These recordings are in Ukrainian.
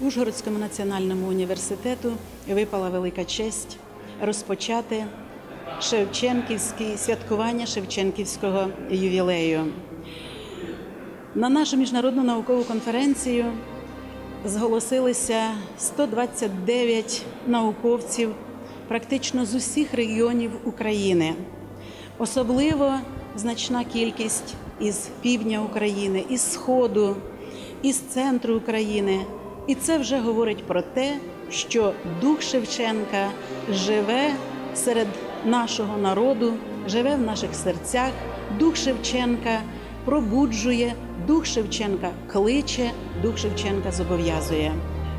Ужгородському національному університету випала велика честь розпочати Шевченківські святкування Шевченківського ювілею. На нашу міжнародну наукову конференцію зголосилися 129 науковців практично з усіх регіонів України. Особливо значна кількість із півдня України, із Сходу, із центру України. І це вже говорить про те, що дух Шевченка живе серед нашого народу, живе в наших серцях. Дух Шевченка пробуджує, дух Шевченка кличе, дух Шевченка зобов'язує.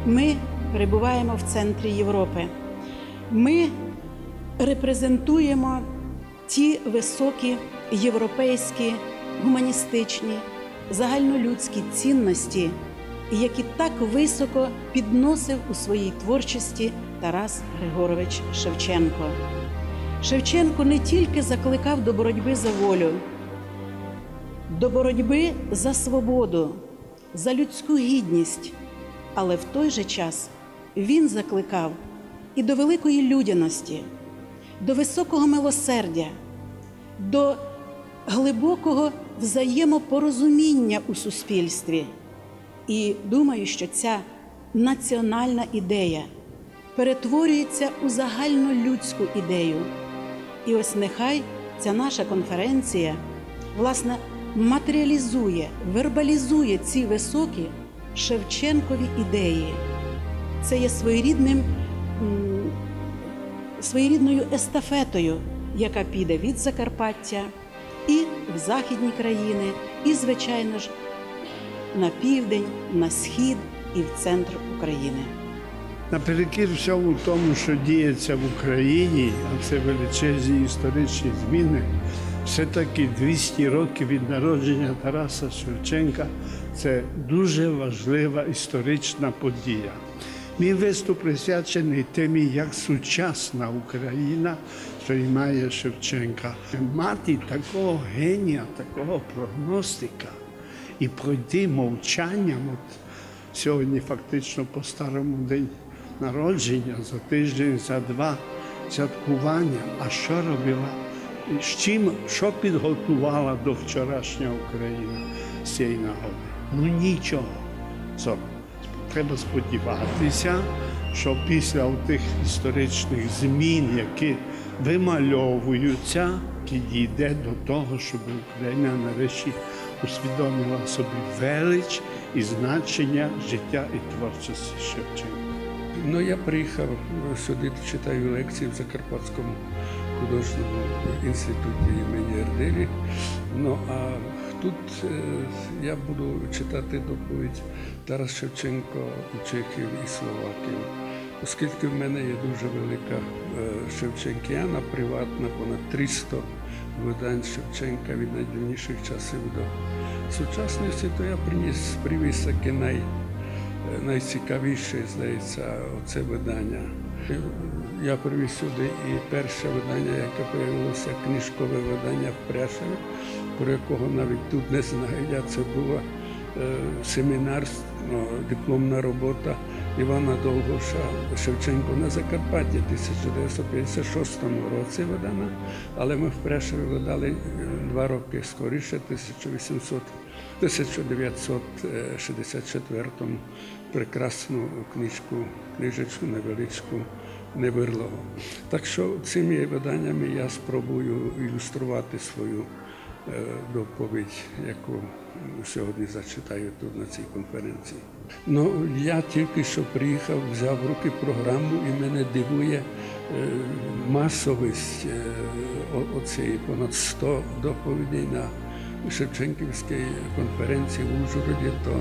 Ми перебуваємо в центрі Європи. Ми репрезентуємо ті високі європейські, гуманістичні, загальнолюдські цінності, які так високо підносив у своїй творчості Тарас Григорович Шевченко. Шевченко не тільки закликав до боротьби за волю, до боротьби за свободу, за людську гідність, але в той же час він закликав і до великої людяності, до високого милосердя, до глибокого взаємопорозуміння у суспільстві. І думаю, що ця національна ідея перетворюється у загальнолюдську ідею. І ось нехай ця наша конференція власне матеріалізує, вербалізує ці високі Шевченкові ідеї. Це є своєрідним, своєрідною естафетою, яка піде від Закарпаття і в західні країни, і, звичайно ж, на південь, на схід і в центр України. Наперекір всьому тому, що діється в Україні, а це величезні історичні зміни, все-таки 200 років від народження Тараса Шевченка це дуже важлива історична подія. Мій виступ присвячений темі, як сучасна Україна приймає Шевченка. Мати такого генія, такого прогностика і пройти мовчанням. От сьогодні фактично по старому день народження, за тиждень, за два святкування. А що робила? З чим, що підготувала до вчорашнього України з цієї нагоди? Ну нічого. So, треба сподіватися, що після тих історичних змін, які вимальовуються, дійде до того, щоб Україна нарешті усвідомила собі велич і значення життя і творчості Шевченка. Ну, я приїхав сюди, читаю лекції в Закарпатському художньому інституті імені Ерделі. Ну а тут е, я буду читати доповідь Тарас Шевченко у Чехів і Словаків. Оскільки в мене є дуже велика е, Шевченкіана, приватна, понад 300 видань Шевченка від найдавніших часів до сучасності, то я приніс привіз таке най, найцікавіше, здається, оце видання. Я привіз сюди і перше видання, яке з'явилося, книжкове видання в Пряшеві, про якого навіть тут не знаю. Я це була е, семінар, ну, дипломна робота Івана Довгоша Шевченко на Закарпатті в 1956 році видана, але ми в Прешеві видали е, два роки скоріше, 1800 1964-му прекрасну книжку, книжечку невеличку Невирлого. Так що цими виданнями я спробую ілюструвати свою е, доповідь, яку сьогодні зачитаю тут на цій конференції. Ну, я тільки що приїхав, взяв в руки програму і мене дивує е, масовість е, о- оцієї понад 100 доповідей на Шевченківській конференції в Ужгороді, то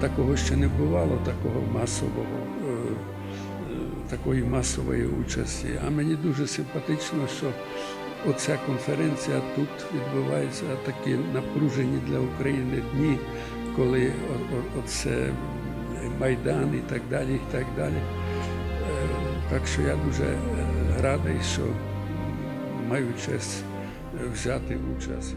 такого ще не бувало, такого масового, е, такої масової участі. А мені дуже симпатично, що оця конференція тут відбувається такі напружені для України дні, коли оце Майдан і так далі, і так далі. Е, Так що я дуже е, радий, що маю честь е, взяти участь.